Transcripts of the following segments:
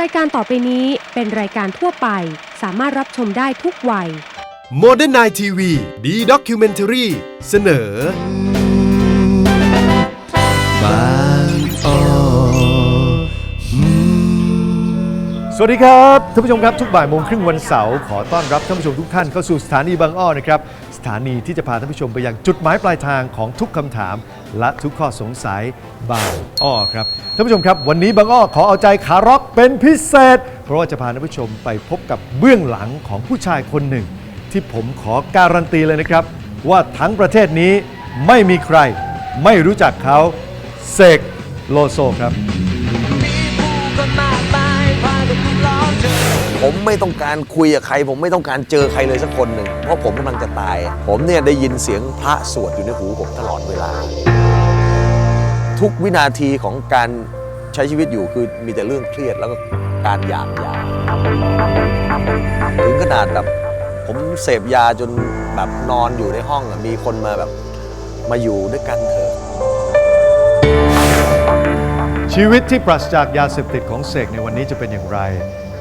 รายการต่อไปนี้เป็นรายการทั่วไป สามารถรับชมได้ทุกวัย Modern Night TV ดีด็อกิ m e n t a r y เสนอ บางอ้อสวัสดีครับท่านผู้ชมครับทุกบ่ายโมงครึ่งวันเสาร์ขอต้อนรับท่านผู้ชมทุกท่านเข้าสู่สถานีบางอ้อนะครับส ถานีที่จะพาท่านผู้ชมไปยังจุดหมายปลายทางของทุกคำถาม และทุกข้อสงสัยบางอ้อครับท่านผู้ชมครับ วันนี้บางอ้อขอเอาใจขาร็อกเป็นพิเศษ เพราะว่าจะพาท่านผู้ชมไปพบกับเบื้องหลังของผู้ชายคนหนึ่ง ที่ผมขอการันตีเลยนะครับ ว่าทั้งประเทศนี้ไม่มีใคร ไม่รู้จักเขาเสกโลโซครับ ผมไม่ต้องการคุยกับใคร ผมไม่ต้องการเจอใครเลยสักคนหนึ่งเพราะผมกำลังจะตาย ผมเนี่ยได้ยินเสียงพระสวดอยู่ในหูผมตลอดเวลา ทุกวินาทีของการใช้ชีวิตอยู่คือมีแต่เรื่องเครียดแล้วก็การอยากยาถึงขนาดแบบผมเสพยาจนแบบนอนอยู่ในห้องมีคนมาแบบมาอยู่ด้วยกันเถอะชีวิตที่ปราศจากยาเสพติดของเสกในวันนี้จะเป็นอย่างไร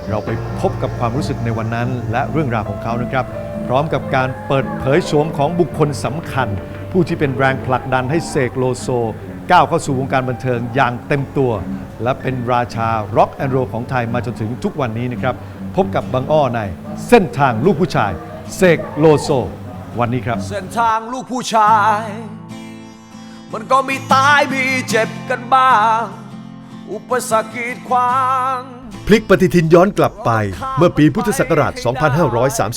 เราไปพบกับความรู้สึกในวันนั้น และเรื่องราวของเขานะครับ พร้อมกับการเปิดเผยโฉมของบุคคลสำคัญ ผู้ที่เป็นแรงผลักดันให้เสกโลโซ ก้าวเข้าสู่วงการบันเทิงอย่างเต็มตัว และเป็นราชาร็อกแอนด์โรของไทยมาจนถึงทุกวันนี้นะครับ พบกับบังอ้อในเส้นทางลูกผู้ชายเสกโลโซ วันนี้ครับ เส้นทางลูกผู้ชาย มันก็มีตายมีเจ็บกันบ้าง อุปสรรคกีดขวาง พลิกปฏิทินย้อนกลับไป เมื่อปีพุทธศักราช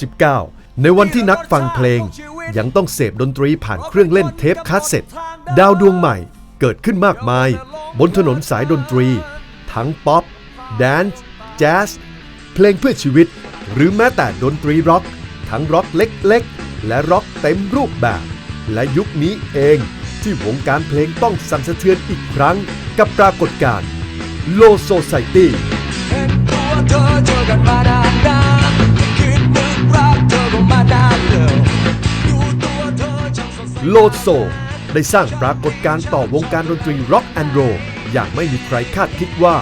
2539 ในวันที่นักฟังเพลง ยังต้องเสพดนตรีผ่านเครื่องเล่นเทปคาสเซ็ตดาวดวงใหม่เกิดขึ้นมากมาย บนถนนสายดนตรี ทั้งป๊อปแดนซ์แจ๊สเพลงเพื่อชีวิต หรือแม้แต่ดนตรีร็อก ทั้งร็อกเล็กๆ และร็อกเต็มรูปแบบ และยุคนี้เองที่วงการเพลงต้องสั่นสะเทือนอีกครั้ง กับปรากฏการณ์โลโซไซตี้ ตัวเธอเจอกันมานานนานคิดนึกรักเธอก็มานานเลยดูตัวเธอช่างสดใสโลโซ ได้สร้างปรากฏการณ์ต่อวงการดนตรีร็อกแอนด์โรอย่างไม่มีใครคาดคิดว่า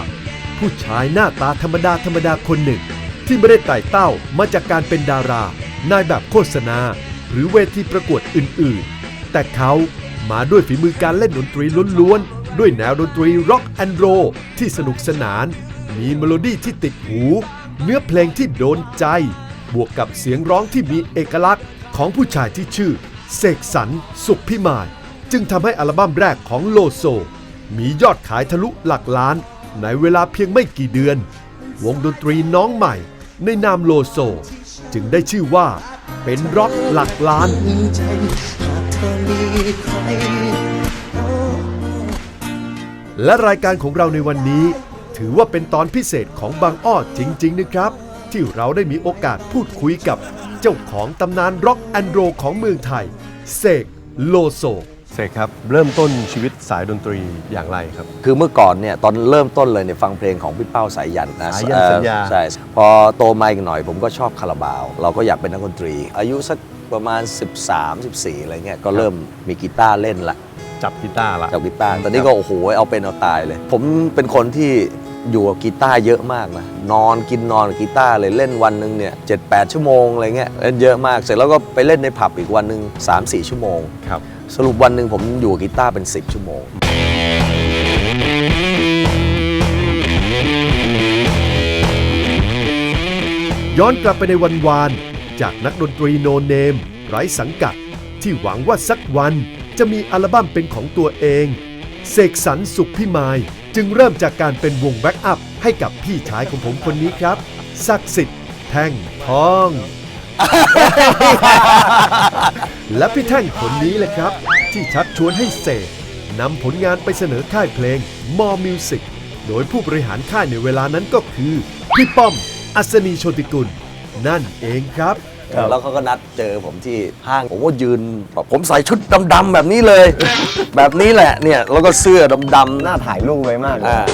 ผู้ชายหน้าตาธรรมดาธรรมดาคนหนึ่ง ที่ไม่ได้ไต่เต้ามาจากการเป็นดารานายแบบโฆษณา หรือเวทีประกวดอื่นๆ แต่เขามาด้วยฝีมือการเล่นดนตรีล้วนๆ ด้วยแนวดนตรีร็อกแอนด์โรที่สนุกสนาน มีเมโลดี้ที่ติดหู เนื้อเพลงที่โดนใจ บวกกับเสียงร้องที่มีเอกลักษณ์ของผู้ชายที่ชื่อเสกสรรสุขพิมาย จึงทำให้อัลบั้มแรกของโลโซ มียอดขายทะลุหลักล้าน ในเวลาเพียงไม่กี่เดือน วงดนตรีน้องใหม่ ในนามโลโซ จึงได้ชื่อว่าเป็นร็อกหลักล้านและรายการของเราในวันนี้ ถือว่าเป็นตอนพิเศษของบางอ้อจริง ๆ นะครับ ที่เราได้มีโอกาสพูดคุยกับ เจ้าของตำนานร็อกแอนด์โรของเมืองไทย เสกโลโซเสกครับ เริ่มต้นชีวิตสายดนตรีอย่างไรครับ คือเมื่อก่อนเนี่ยตอนเริ่มต้นเลยเนี่ยฟังเพลงของพี่เป้าสายยันนะสายันสัญญาเออใช่ พอโตมาอีกหน่อยผมก็ชอบคาราบาว เราก็อยากเป็นนักดนตรี อายุสักประมาณ 13 14 อะไรเงี้ยก็เริ่มมีกีตาร์เล่นละจับกีตาร์ละจับกีตาร์ตอนนี้ก็โอ้โหเอาเป็นเอาตายเลย ผมเป็นคนที่ อยู่กับกีตาร์เยอะมากนะนอนกินนอนกับกีตาร์เลยเล่นวันหนึ่งเนี่ยเจ็ดแปดชั่วโมงอะไรเงี้ยเล่นเยอะมากเสร็จแล้วก็ไปเล่นในผับอีกวันหนึ่งสามสี่ชั่วโมง ครับ สรุปวันหนึ่งผมอยู่กับกีตาร์เป็น 10 ชั่วโมง ย้อนกลับไปในวันวานจากนักดนตรีโนเนม ไร้สังกัด ที่หวังว่าสักวันจะมีอัลบั้มเป็นของตัวเอง เสกสรรสุขพิมาย จึงเริ่มจากการเป็นวงแบ็กอัพให้กับพี่ชายของผมคนนี้ครับศักดิ์สิทธิ์แท่งทอง และพี่แท่งคนนี้แหละครับ ที่ชักชวนให้เสกนำผลงานไปเสนอค่ายเพลงมอมิวสิกโดยผู้บริหารค่ายในเวลานั้นก็คือ พี่ป้อม อัศนีโชติกุล นั่นเองครับ แล้วเขาก็นัดเจอผมที่ห้างผมก็ยืนผมใส่ชุดดำๆแบบนี้เลย แบบนี้แหละเนี่ยแล้วก็เสื้อดำๆน่าถ่ายรูปไว้มากเลยอ่า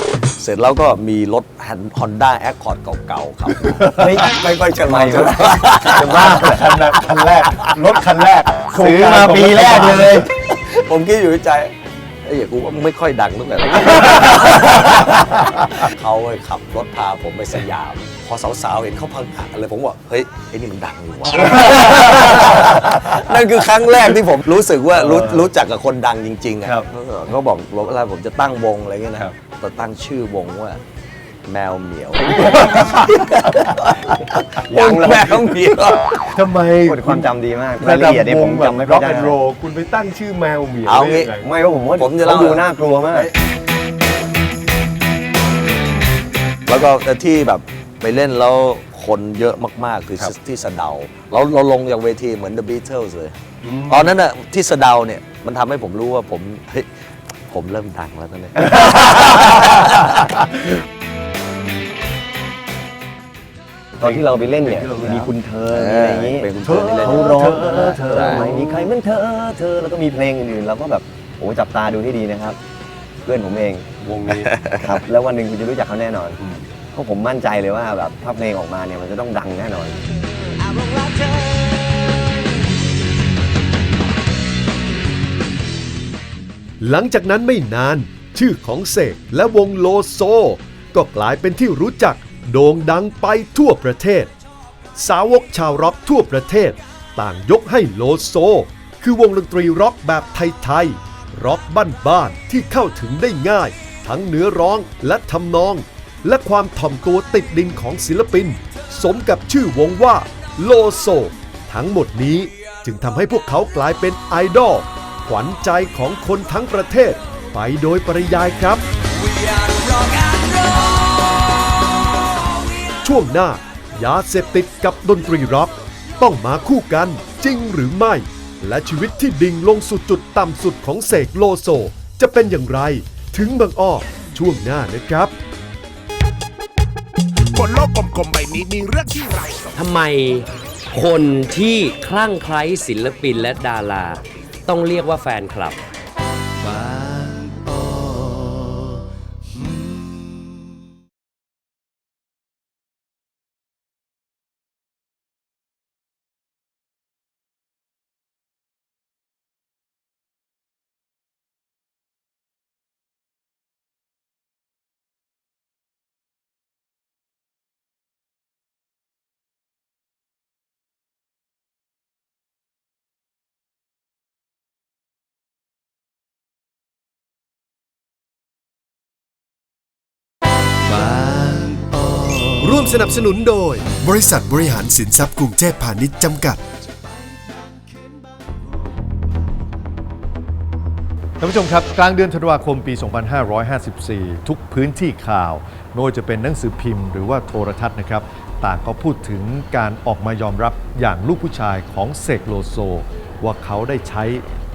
เสร็จแล้วก็มีรถฮอนด้าแอคคอร์ดเก่าๆครับไม่ไม่ค่อยจะไม่จะจะว่าคันแรกคันแรกรถคันแรกซื้อมาปีแรกเลย ผมคิดอยู่ในใจเอไอ้เหี้ยกูว่าไม่ค่อยดังตั้งแต่แรกเขาไปขับรถพาผมไปสยามพ อสาวๆเห็นเขาพังหะเลยผมบอกเฮ้ยไอ้นี่มันดังอยู่วะนั่นคือครั้งแรกที่ผมรู้สึกว่ารู้รู้จักกับคนดังจริงๆอะครับเขาบอกเวลาผมจะตั้งวงอะไรเงี้ยนะครับ จะตั้งชื่อวงว่าแมวเหมียวยังเลยแมวเหมียวทำไมโอ้ยความจำดีมากรายละเอียดเนี่ยผมจำไม่ค่ร็ออยกได้แอนโรคุณไปตั้งชื่อแมวเหมียวเอาได้งี้ยังไงไม่ว่าผมว่าผมจะเขาเล่าดูน่ากลัวมาก แล้วก็ที่แบบ ไปเล่นแล้วคนเยอะมาก ๆ คือที่สะเดาเราเราลงจากเวทีเหมือน The Beatles เลยตอนนั้นน่ะที่สะเดาเนี่ย มันทำให้ผมรู้ว่าผมเฮ้ยผมเริ่มดังแล้วตอนนี้ ตอนที่เราไปเล่นเนี่ยมีคุณเธอมีอะไรอย่างนี้เป็นคุณเธอที่เล่นเขาร้องเธอเธอใช่ไม่มีใครเหมือนเธอเธอแล้วก็มีเพลงอื่นๆเราก็แบบโอ้จับตาดูให้ดีนะครับ เพื่อนผมเองวงนี้ ครับ แล้ววันหนึ่งคุณจะรู้จักเขาแน่นอนเพ ราะผมมั่นใจเลยว่าแบบถ้าเพลงออกมาเนี่ยมันจะต้องดังแน่นอน หลังจากนั้นไม่นาน ชื่อของเสกและวงโลโซ ก็กลายเป็นที่รู้จักโด่งดังไปทั่วประเทศ สาวกชาวร็อกทั่วประเทศ ต่างยกให้โลโซ คือวงดนตรีร็อกแบบไทยๆร็อกบ้านๆที่เข้าถึงได้ง่าย ทั้งเนื้อร้องและทำนอง และความถ่อมตัวติดดินของศิลปิน สมกับชื่อวงว่าโลโซ ทั้งหมดนี้จึงทำให้พวกเขากลายเป็นไอดอลขวัญใจของคนทั้งประเทศ ไปโดยปริยายครับ ช่วงหน้ายาเสพติดกับดนตรีร็อกต้องมาคู่กันจริงหรือไม่ และชีวิตที่ดิ่งลงสู่จุดต่ำสุดของเสกโลโซ จะเป็นอย่างไร ถึงบางอ้อช่วงหน้านะครับ บนโลกกลมๆใบนี้มีเรื่องที่ไรทำไมคนที่คลั่งไคล้ศิลปินและดารา ต้องเรียกว่าแฟนคลับ สนับสนุนโดย บริษัทบริหารสินทรัพย์กรุงเทพพาณิชย์จำกัด ท่านผู้ชมครับ กลางเดือนธันวาคมปี 2554 ทุกพื้นที่ข่าวไม่ว่าจะเป็นหนังสือพิมพ์หรือว่าโทรทัศน์นะครับ ต่างก็พูดถึงการออกมายอมรับอย่างลูกผู้ชายของเสกโลโซ ว่าเขาได้ใช้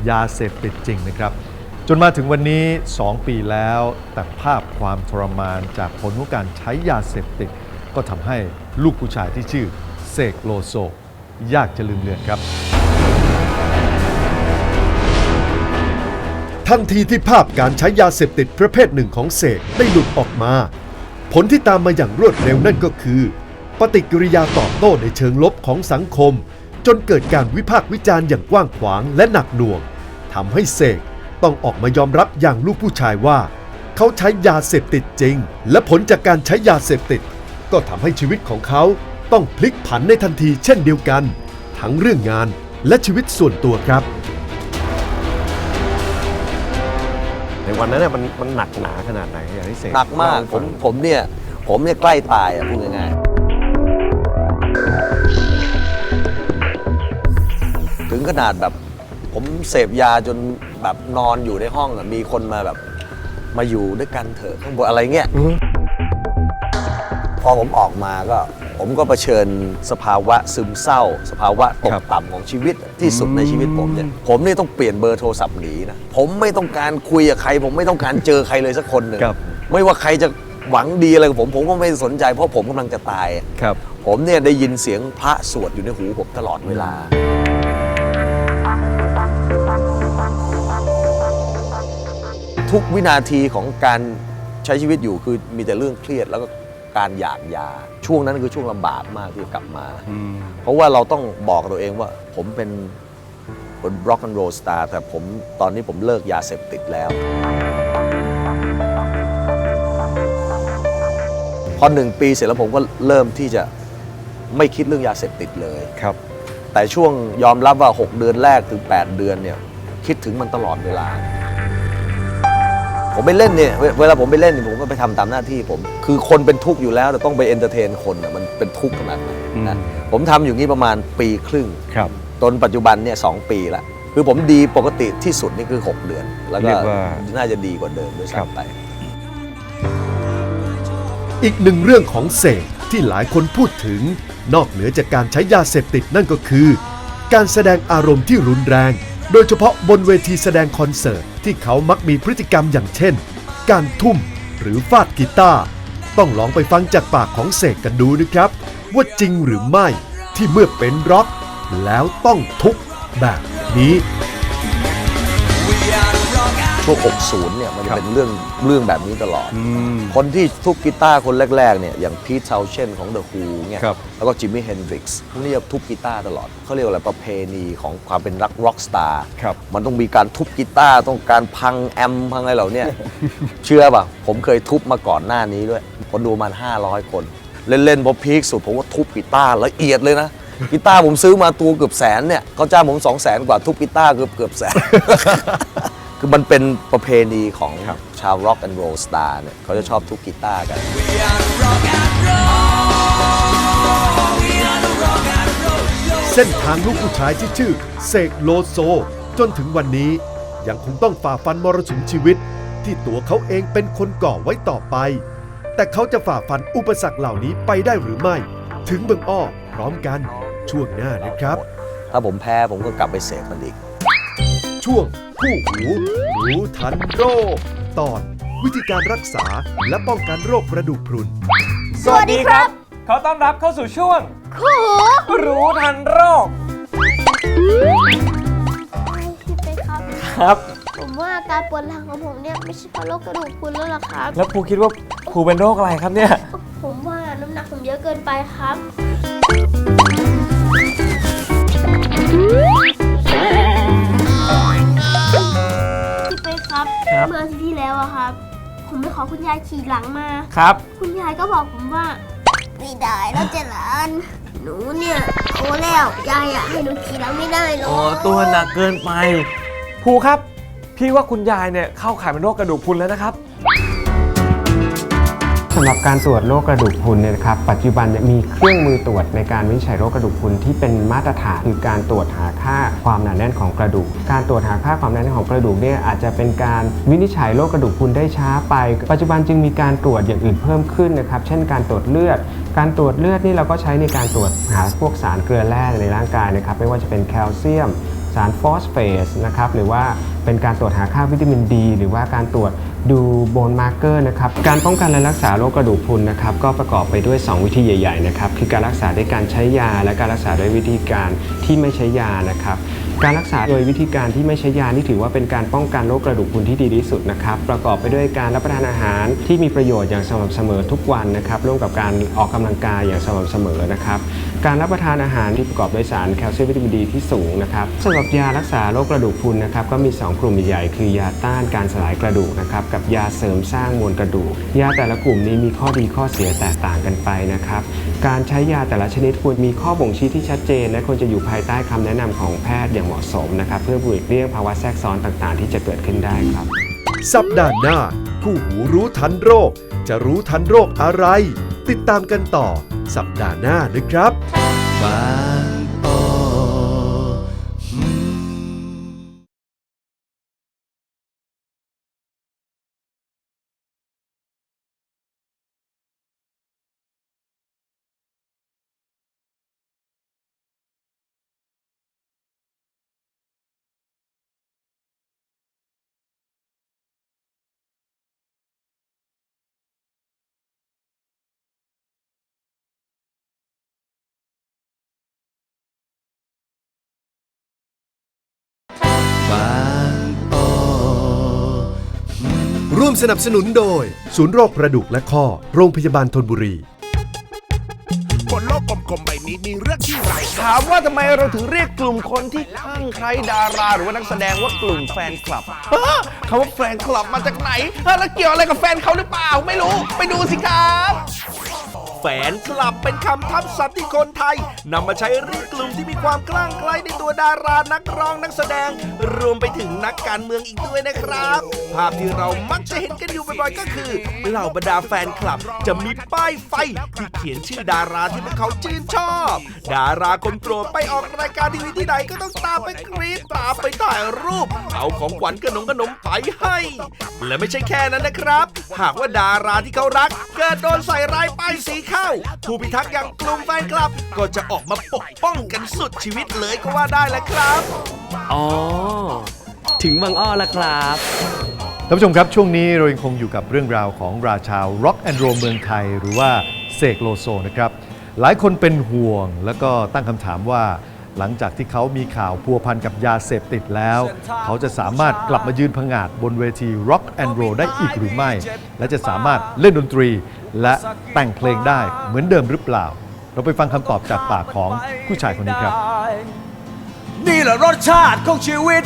ยาเสพติดจริงนะครับ จนมาถึงวันนี้ 2 ปีแล้ว แต่ภาพความทรมานจากผลของการใช้ยาเสพติด ก็ทำให้ลูกผู้ชายที่ชื่อเสกโลโซ ยากจะลืมเลือนครับ ทันทีที่ภาพการใช้ยาเสพติดประเภทหนึ่งของเสกได้หลุดออกมา ผลที่ตามมาอย่างรวดเร็วนั่นก็คือ ปฏิกิริยาตอบโต้ในเชิงลบของสังคม จนเกิดการวิพากษ์วิจารณ์อย่างกว้างขวางและหนักหน่วงทำให้เสกต้องออกมายอมรับอย่างลูกผู้ชายว่า เขาใช้ยาเสพติดจริง และผลจากการใช้ยาเสพติด ก็ทำให้ชีวิตของเขาต้องพลิกผันในทันทีเช่นเดียวกัน ทั้งเรื่องงานและชีวิตส่วนตัวครับ ในวันนั้นน่ะมันมันหนักหนาขนาดไหนอย่างที่เสกหนักมากเล่ให้ผฟัมงผมเนี่ย ผมเนี่ยใกล้ตายอะพูดง่ายๆถึงขนาดแบบ ผมเสพยาจนแบบนอนอยู่ในห้องอะมีคนมาแบบ มาอยู่ด้วยกันเถอะข้างบนอะไรเงี้ย พอผมออกมาก็ผมก็เผชิญสภาวะซึมเศร้า สภาวะตครักบต่ำของชีวิตที่สุดในชีวิตผมเนี่ยผมนี่ต้องเปลี่ยนเบอร์โทรศัพท์หนีนะผมไม่ต้องการคุยกับใคร ผมไม่ต้องการเจอใครเลยสักคนหนึ่งครับ ไม่ว่าใครจะหวังดีอะไรกับผมผมก็ไม่สนใจเพราะผมกำลังจะตาย ครับ ผมเนี่ยได้ยินเสียงพระสวดอยู่ในหูผมตลอดเวลา ทุกวินาทีของการใช้ชีวิตอยู่คือมีแต่เรื่องเครียดแล้วก็ การอยากยา ช่วงนั้นคือช่วงลำบากมากที่จะกลับมาเพราะว่าเราต้องบอกกับตัวเองว่าผมเป็นเป็น rock and roll star แต่ผมตอนนี้ผมเลิกยาเสพติดแล้ว พอหนึ่งปีเสร็จแล้วผมก็เริ่มที่จะไม่คิดเรื่องยาเสพติดเลย ครับ แต่ช่วงยอมรับว่า 6 เดือนแรกถึง 8 เดือนเนี่ยคิดถึงมันตลอดเวลา ผมไปเล่นเนี่ยเวเวลาผมไปเล่นเนี่ยผมก็ไปทำตามหน้าที่ผม คือคนเป็นทุกข์อยู่แล้วแต่ต้องไปเอนเตอร์เทนคนน่ะมันเป็นทุกข์ขนาดไหนนะผมทำอยู่นี้ประมาณปีครึ่งครับจนปัจจุบันเนี่ยสองปีละคือผมดีปกติที่สุดนี่คือ 6 เดือน แล้วก็เรียกว่าน่าจะดีกว่าเดิมด้วยครับซ้ำไป อีกหนึ่งเรื่องของเสกที่หลายคนพูดถึงนอกเหนือจากการใช้ยาเสพติดนั่นก็คือ การแสดงอารมณ์ที่รุนแรง โดยเฉพาะบนเวทีแสดงคอนเสิร์ตที่เขามักมีพฤติกรรมอย่างเช่น การทุ่มหรือฟาดกีตาร์ต้องลองไปฟังจากปากของเสกกันดูนะครับ ว่าจริงหรือไม่ที่เมื่อเป็นร็อกแล้วต้องทุกแบบนี้ ช่วง60 เนี่ย มันจะเป็นเรื่องเรื่องแบบนี้ตลอด คนที่ทุบกีตาร์คนแรก ๆ เนี่ย อย่างพีทเซาเชนของ The Who เนี่ยครับแล้วก็จิมมี่เฮนดริกส์พวกนี้จะทุบกีตาร์ตลอด เขาเรียกว่าอะไรประเพณีของความเป็นรักร็อกสตาร์ครับมันต้องมีการทุบกีตาร์ต้องการพังแอมป์พังอะไรเหล่าเนี้เชื่อป่ะ ผมเคยทุบมาก่อนหน้านี้ด้วย คนดูประมัน 500 คน เล่นๆพอพีคสุดผมก็ทุบกีตาร์ละเอียดเลยนะกีตาร์ผมซื้อมาตัวเกือบแสนเนี่ยเขาจ้างผม2 0 0แสนกว่าทุบกีตาร์เกือบเกือบแสน คือมันเป็นประเพณีของชาวร็อกแอนด์โรลสตาร์เนี่ยเขาจะชอบทุบกีตาร์กัน เส้นทางลูกผู้ชายที่ชื่อเสกโลโซ จนถึงวันนี้ยังคงต้องฝ่าฟันมรสุมชีวิต ที่ตัวเขาเองเป็นคนก่อไว้ต่อไป แต่เขาจะฝ่าฟันอุปสรรคเหล่านี้ไปได้หรือไม่ ถึงเบืองอ้อพร้อมกันช่วงหน้านะครับ ถ้าผมแพ้ผมก็กลับไปเสกมันอีก ช่วงคู่หูรู้ทันโรค ตอน วิธีการรักษาและป้องกันโรคกระดูกพรุน สวัสดีครับ ขอต้อนรับเข้าสู่ช่วง คู่หูรู้ทันโรค พี่เป๊กครับ ครับ ผมว่าอาการปวดหลังของผมเนี่ยไม่ใช่เพราะโรคกระดูกพรุนแล้วล่ะครับ แล้วครูคิดว่าครูเป็นโรคอะไรครับเนี่ย ผมว่าน้ำหนักผมเยอะเกินไปครับ เมื่ออาทิตย์ที่แล้วอะครับ ผมไปขอคุณยายขี่หลังมา ครับ คุณยายก็บอกผมว่าไม่ได้แล้วเจหลานหนูเนี่ยโตแล้วยายอะให้หนูขี่หลังไม่ได้หรอกโอ้ตัวหนักเกินไปครูครับ พี่ว่าคุณยายเนี่ยเข้าข่ายเป็นโรคกระดูกพรุนแล้วนะครับ สำหรับการตรวจโรคกระดูกพรุนเนี่ยนะครับปัจจุบันมีเครื่องมือตรวจในการวินิจฉัยโรคกระดูกพรุนที่เป็นมาตรฐานคือการตรวจหาค่าความหนาแน่นของกระดูก การตรวจหาค่าความหนาแน่นของกระดูกเนี่ยอาจจะเป็นการวินิจฉัยโรคกระดูกพรุนได้ช้าไป ปัจจุบันจึงมีการตรวจอย่างอื่นเพิ่มขึ้นนะครับเช่นการตรวจเลือด การตรวจเลือดนี่เราก็ใช้ในการตรวจหาพวกสารเกลือแร่ในร่างกายนะครับไม่ว่าจะเป็นแคลเซียม สารฟอสเฟตนะครับหรือว่าเป็นการตรวจหาค่าวิตามินดี หรือว่าการตรวจ ดูโบนมาร์เกอร์นะครับการป้องกันและรักษาโรคกระดูกพรุนนะครับก็ประกอบไปด้วย 2 วิธีใหญ่ๆนะครับคือการรักษาด้วยการใช้ยา และการรักษาด้วยวิธีการที่ไม่ใช้ยานะครับ การรักษาโดยวิธีการที่ไม่ใช้ยานี่ถือว่าเป็นการป้องกันโรคกระดูกพรุนที่ดีที่สุดนะครับประกอบไปด้วยการรับประทานอาหารที่มีประโยชน์อย่างสม่ำเสมอทุกวันนะครับร่วมกับการออกกำลังกายอย่างสม่ำเสมอนะครับการรับประทานอาหารที่ประกอบด้วยสารแคลเซียมวิตามินดีที่สูงนะครับสำหรับยารักษาโรคกระดูกพรุนนะครับก็มี 2 กลุ่มใหญ่คือยาต้านการสลายกระดูกนะครับกับยาเสริมสร้างมวลกระดูก ยาแต่ละกลุ่มนี้มีข้อดีข้อเสียแตกต่างกันไปนะครับ การใช้ยาแต่ละชนิดควรมีข้อบ่งชี้ที่ชัดเจนและควรจะอยู่ภายใต้คำแนะนำของแพทย์อย่างเหมาะสมนะครับเพื่อหลีกเลี่ยงภาวะแทรกซ้อนต่างๆ ที่จะเกิดขึ้นได้ครับ สัปดาห์หน้าคู่หูรู้ทันโรค จะรู้ทันโรคอะไร ติดตามกันต่อสัปดาห์หน้านะครับ ร่วมสนับสนุนโดย ศูนย์โรคกระดูกและข้อ โรงพยาบาลทนบุรี บนโลกกลมๆใบนี้นี้มีเรื่องที่ไรถามว่าทำไมเราถึงเรียกกลุ่มคนที่คลั่งไคล้ดาราหรือว่านักแสดงว่ากลุ่มแฟนคลับเฮ้อคำว่าแฟนคลับมาจากไหนเฮ้อแล้วเกี่ยวอะไรกับแฟนเขาหรือเปล่า ไม่รู้ ไปดูสิครับ แฟนคลับเป็นคำทับศัพท์ที่คนไทยนำมาใช้เรียกกลุ่มที่มีความคลั่งไคล้ในตัวดารานักร้องนักแสดง รวมไปถึงนักการเมืองอีกด้วยนะครับ ภาพที่เรามักจะเห็นกันอยู่บ่อยๆก็คือเหล่าบรรดาแฟนคลับ จะมีป้ายไฟที่เขียนชื่อดาราที่พวกเขาชื่นชอบ ดาราคนโปรดไปออกรายการทีวีที่ไหนก็ต้องตามไปกรี๊ดตามไปถ่ายรูป เอาของขวัญขนมขนมไปให้ และไม่ใช่แค่นั้นนะครับ หากว่าดาราที่เขารัก เกิดโดนใส่ร้ายป้ายสีเข้า ผู้พิทักษ์อย่างกลุ่มแฟนคลับ ก็จะออกมาปกป้องกันสุดชีวิตเลยก็ว่าได้แหละครับ อ๋อ ถึงบางอ้อแล้วครับ ท่านผู้ชมครับ ช่วงนี้เรายังคงอยู่กับเรื่องราวของราชาวร็อกแอนด์โรเมืองไทย หรือว่าเสกโลโซนะครับ หลายคนเป็นห่วงแล้วก็ตั้งคำถามว่า หลังจากที่เขามีข่าวพัวพันกับยาเสพติดแล้ว เขาจะสามารถกลับมายืนผงาดบนเวทีร็อกแอนด์โรได้อีกหรือไม่ และจะสามารถเล่นดนตรี และแต่งเพลงได้เหมือนเดิมหรือเปล่า เราไปฟังคำตอบจากปากของผู้ชายคนนี้ครับ นี่แหละรสชาติของชีวิต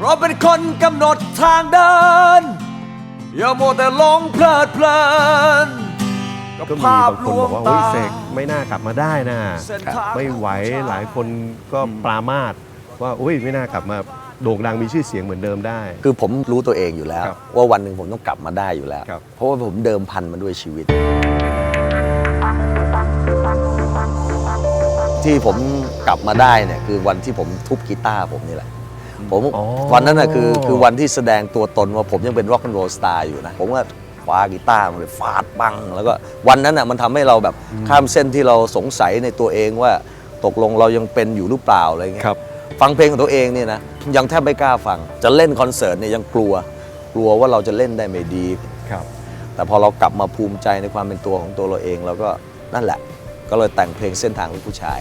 เราเป็นคนกำหนดทางเดิน อย่าโมวแต่หลงเพลิดเพลินกับก็มีภาพบางลคนวบงอกว่าตาโอ้ยเสกไม่น่ากลับมาได้นะเส้นทางไม่ไหวหลายคนก็ปรามาสว่าโอ้ยไม่น่ากลับมา โด่งดังมีชื่อเสียงเหมือนเดิมได้ คือผมรู้ตัวเองอยู่แล้ว ครับว่าวันหนึ่งผมต้องกลับมาได้อยู่แล้ว ครับ เพราะว่าผมเดิมพันมาด้วยชีวิต ที่ผมกลับมาได้เนี่ยคือวันที่ผมทุบกีตาร์ผมนี่แหละ ผมอ๋อ วันนั้นน่ะคือคือวันที่แสดงตัวตนว่าผมยังเป็นร็อกแอนด์โรสตาร์อยู่นะ ผมก็คว้ากีตาร์มาเลยฟาดปัง แล้วก็วันนั้นน่ะมันทำให้เราแบบข้ามเส้นที่เราสงสัยในตัวเองว่าตกลงเรายังเป็นอยู่หรือเปล่าอะไรเงี้ย ครับ ฟังเพลงของตัวเองเนี่ยนะยังแทบไม่กล้าฟัง จะเล่นคอนเสิร์ตเนี่ยยังกลัว กลัวว่าเราจะเล่นได้ไม่ดี ครับ แต่พอเรากลับมาภูมิใจในความเป็นตัวของตัวเราเองเราก็นั่นแหละ ก็เลยแต่งเพลงเส้นทางลูกผู้ชาย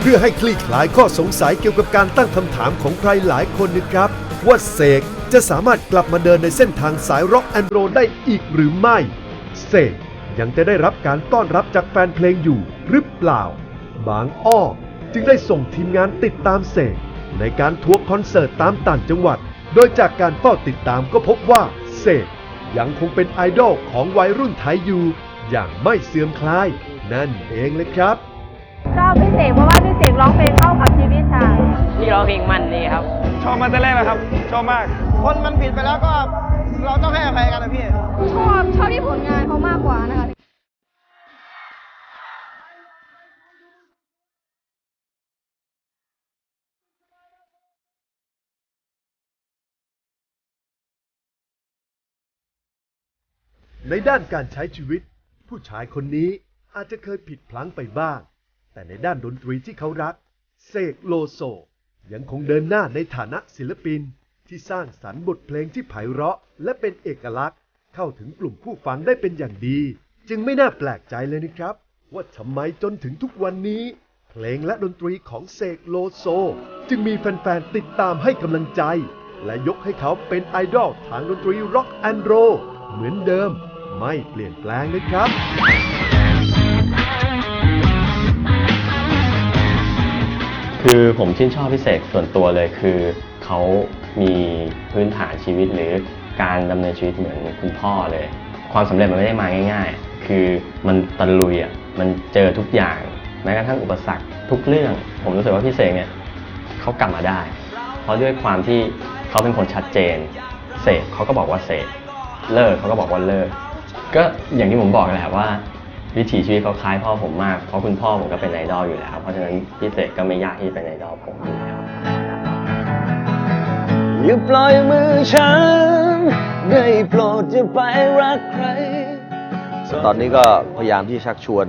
เพื่อให้คลี่คลายข้อสงสัยเกี่ยวกับการตั้งคำถามของใครหลายคนนะครับ ว่าเสกจะสามารถกลับมาเดินในเส้นทางสายร็อกแอนด์โรได้อีกหรือไม่ เสก ยังจะได้รับการต้อนรับจากแฟนเพลงอยู่หรือเปล่า บางอ้อจึงได้ส่งทีมงานติดตามเสกในการทัวร์คอนเสิร์ตตามต่างจังหวัด โดยจากการเฝ้าติดตามก็พบว่าเสกยังคงเป็นไอดอลของวัยรุ่นไทยอยู่ อย่างไม่เสื่อมคลาย นั่นเองเลยครับชอบพี่เสกเพราะว่าพี่เสกร้องเพลงเข้ากับชีวิตค่ะที่ร้องเพลงมันดีครับ ชอบมาแต่แรกเลยครับ ชอบมาก คนมันผิดไปแล้วก็ เราต้องให้อภัยกันนะพี่ ชอบชอบที่ผลงานเขามากกว่านะคะในด้านการใช้ชีวิต ผู้ชายคนนี้อาจจะเคยผิดพลั้งไปบ้าง แต่ในด้านดนตรีที่เขารัก เสกโลโซ ยังคงเดินหน้าในฐานะศิลปิน ที่สร้างสรรค์บทเพลงที่ไพเราะ และเป็นเอกลักษณ์ เข้าถึงกลุ่มผู้ฟังได้เป็นอย่างดี จึงไม่น่าแปลกใจเลยนะครับ ว่าทำไมจนถึงทุกวันนี้ เพลงและดนตรีของเสกโลโซ จึงมีแฟนๆติดตามให้กำลังใจ และยกให้เขาเป็นไอดอลทางดนตรีร็อกแอนด์โรเหมือนเดิม ไม่เปลี่ยนแปลงเลยครับคือผมชื่นชอบพิเศษส่วนตัวเลยคือเขา มีพื้นฐานชีวิตหรือการดำเนินชีวิตเหมือนคุณพ่อเลย ความสำเร็จมันไม่ได้มาง่าย ๆ คือมันตะลุยอะมันเจอทุกอย่างแม้กระทั่งอุปสรรคทุกเรื่อง ผมรู้สึกว่าพี่เสกเนี่ยเขากลับมาได้ เพราะด้วยความที่เขาเป็นคนชัดเจน เสกเขาก็บอกว่าเสกเลิกเขาก็บอกว่าเลิก ก็อย่างที่ผมบอกแหละว่าวิถีชีวิตเขาคล้ายพ่อผมมาก เพราะคุณพ่อผมก็เป็นไอดอลอยู่แล้ว เพราะฉะนั้นพี่เสกก็ไม่ยากที่จะเป็นไอดอลผมอยู่แล้ว อย่าปล่อยมือฉัน ได้โปรดอย่าไปรักใคร ตอนนี้ก็พยายามที่ชักชวน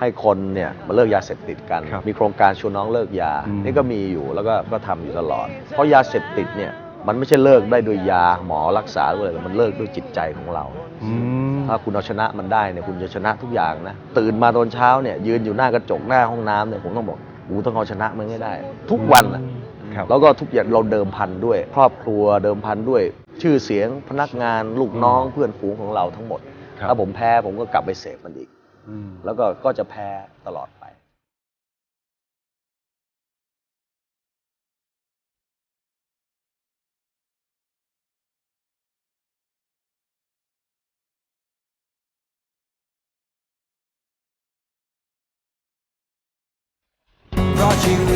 ให้คนเนี่ยมาเลิกยาเสพติดกัน มีโครงการชวนน้องเลิกยา นี่ก็มีอยู่แล้วก็ก็ทำอยู่ตลอด เพราะยาเสพติดเนี่ยมันไม่ใช่เลิกได้โดยยาหมอรักษาด้วยแต่มันเลิกด้วยจิตใจของเรา ถ้าคุณเอาชนะมันได้เนี่ยคุณจะชนะทุกอย่างนะ ตื่นมาตอนเช้าเนี่ยยืนอยู่หน้ากระจกหน้าห้องน้ำเนี่ยผมต้องบอกกูต้องเอาชนะมันให้ได้ ทุกวันนะ แล้วก็ทุกอย่างเราเดิมพันด้วย ครอบครัวเดิมพันด้วย ชื่อเสียงพนักงานลูกน้องเพื่อนฝูงของเราทั้งหมดครับถ้าผมแพ้ผมก็กลับไปเสพมันอีกแล้วก็ก็จะแพ้ตลอด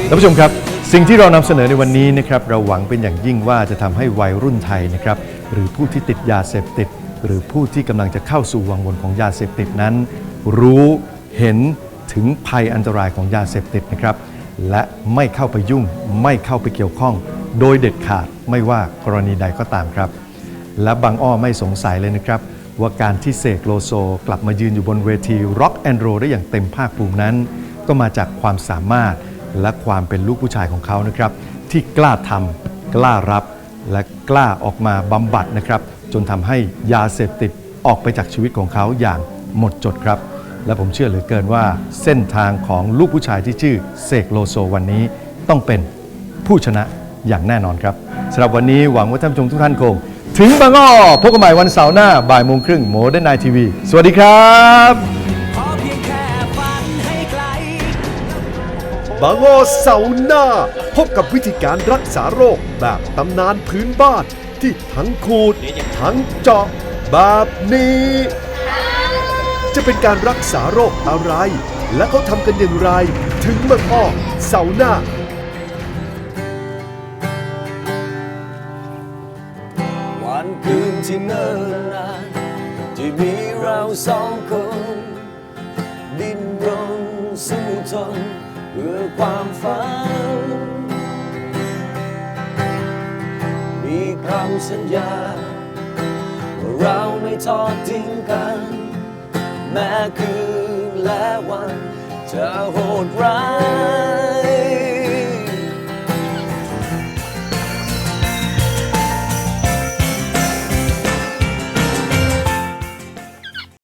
ท่านผู้ชมครับ สิ่งที่เรานำเสนอในวันนี้นะครับเราหวังเป็นอย่างยิ่งว่าจะทำให้วัยรุ่นไทยนะครับหรือผู้ที่ติดยาเสพติด หรือผู้ที่กำลังจะเข้าสู่วังวนของยาเสพติดนั้น รู้เห็นถึงภัยอันตรายของยาเสพติดนะครับ และไม่เข้าไปยุ่งไม่เข้าไปเกี่ยวข้อง โดยเด็ดขาดไม่ว่ากรณีใดก็ตามครับ และบางอ้อไม่สงสัยเลยนะครับ ว่าการที่เสกโลโซ กลับมายืนอยู่บนเวที Rock and Roll ได้อย่างเต็มภาคภูมินั้น ก็มาจากความสามารถ และความเป็นลูกผู้ชายของเขานะครับ ที่กล้าทำกล้ารับ และกล้าออกมาบำบัดนะครับ จนทำให้ยาเสพติดออกไปจากชีวิตของเขาอย่างหมดจดครับ และผมเชื่อเหลือเกินว่า เส้นทางของลูกผู้ชายที่ชื่อเสกโลโซวันนี้ต้องเป็นผู้ชนะอย่างแน่นอนครับสำหรับวันนี้หวังว่าท่านผู้ชมทุกท่านคง ถึงบางอ้อพบกันใหม่วันเสาร์หน้าบ่ายโมงครึ่งโมเดิร์นไนทีวีสวัสดีครับ บางอเสาร์หน้า พบกับวิธีการรักษาโรคแบบตำนานพื้นบ้าน ที่ทั้งขูด ทั้งเจาะแบบนี้ จะเป็นการรักษาโรคอะไร และเขาทำกันอย่างไร ถึงบางอ้อเสาร์หน้าวันคืนที่เนิ่นนานที่มีเราสองคน ดิ้นรนสู้ทน พื่อความฝัน มีคำสัญญา ว่าเราไม่ทอดทิ้งกัน แม้คืนและวันจะโหดร้าย